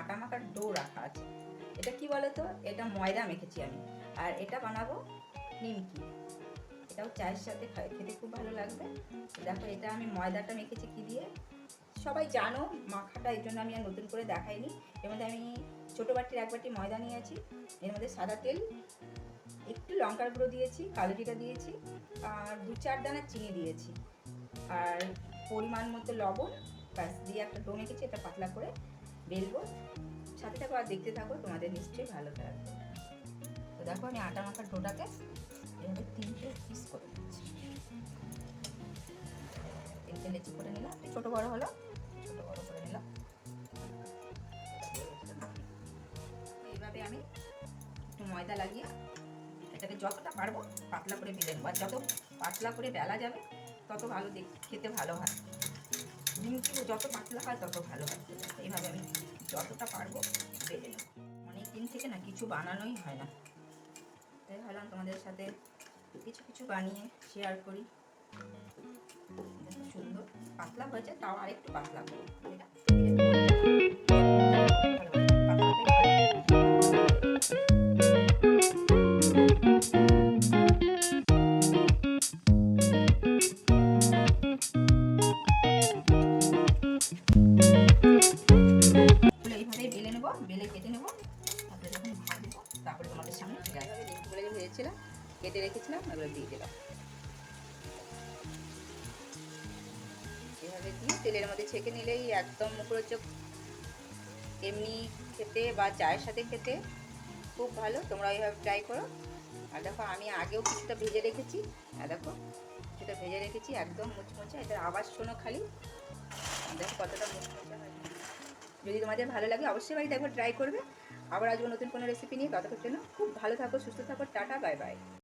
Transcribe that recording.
আটা মাখার ডো রাখা আছে। এটা কি বলে তো এটা ময়দা মেখেছি আমি। আর এটা বানাবো নিমকি। এটাও চায়ের সাথে খেতে খুব ভালো লাগবে। দেখো, এটা আমি ময়দাটা মেখেছি কি দিয়ে? সবাই জানো, মাখাটা এর জন্য আমি আর নতুন করে দেখাইনি। এর মধ্যে আমি ছোটো বাটির এক বাটি ময়দা নিয়েছি। এর মধ্যে সাদা তেল, একটু লঙ্কার গুঁড়ো দিয়েছি, কালো জিরা দিয়েছি, আর দু চার দানা চিনি দিয়েছি। আর পরিমাণ মতো লবণ, ব্যাস, দিয়ে একটা ডো মেখেছি, এটা পাতলা করে। বেলবো সাথে থাকো আর দেখতে থাকো, তোমাদের নিশ্চয়ই ভালো লাগবে। তো দেখো, আমি আটা মাখার ডোটাকে এভাবে তিনটে পিস করে নিচ্ছি। তিনটে লেচি করে নিলাম ছোটো বড় হলো, ছোটো বড় করে নিলাম। এইভাবে আমি একটু ময়দা লাগিয়ে এটাকে যতটা পারব পাতলা করে বেলে নেব। আর যত পাতলা করে বেলা যাবে, তত ভালো খেতে ভালো হয়। নিমকি যত পাতলা হয় তত ভালো হয়। কিছু বানানোই হয় না। তাই ভাবলাম তোমাদের সাথে কিছু কিছু বানিয়ে শেয়ার করি। সুন্দর পাতলা হয়েছে তাও আরেকটু পাতলা করব যেগুলো কেটে রেখেছিলাম, এগুলো দিয়ে দিলাম। এভাবে দিয়ে তেলের মধ্যে ছেঁকে নিলেই একদম মুখরোচক এমনি খেতে বা চায়ের সাথে খেতে খুব ভালো। তোমরা এইভাবে ট্রাই করো। আর দেখো, আমি আগেও কিছুটা ভেজে রেখেছি। আর দেখো সেটা ভেজে রেখেছি, একদম মুচমুচে। এটা আওয়াজ শোনো খালি। দেখো কতটা মুচমুচে হয় যদি তোমাদের ভালো লাগে, অবশ্যই বাড়িতে একবার ট্রাই করবে। আবার আসব নতুন কোনো রেসিপি নিয়ে ততক্ষণ জন্য খুব ভালো থাকো, সুস্থ থাকো, টাটা বাই বাই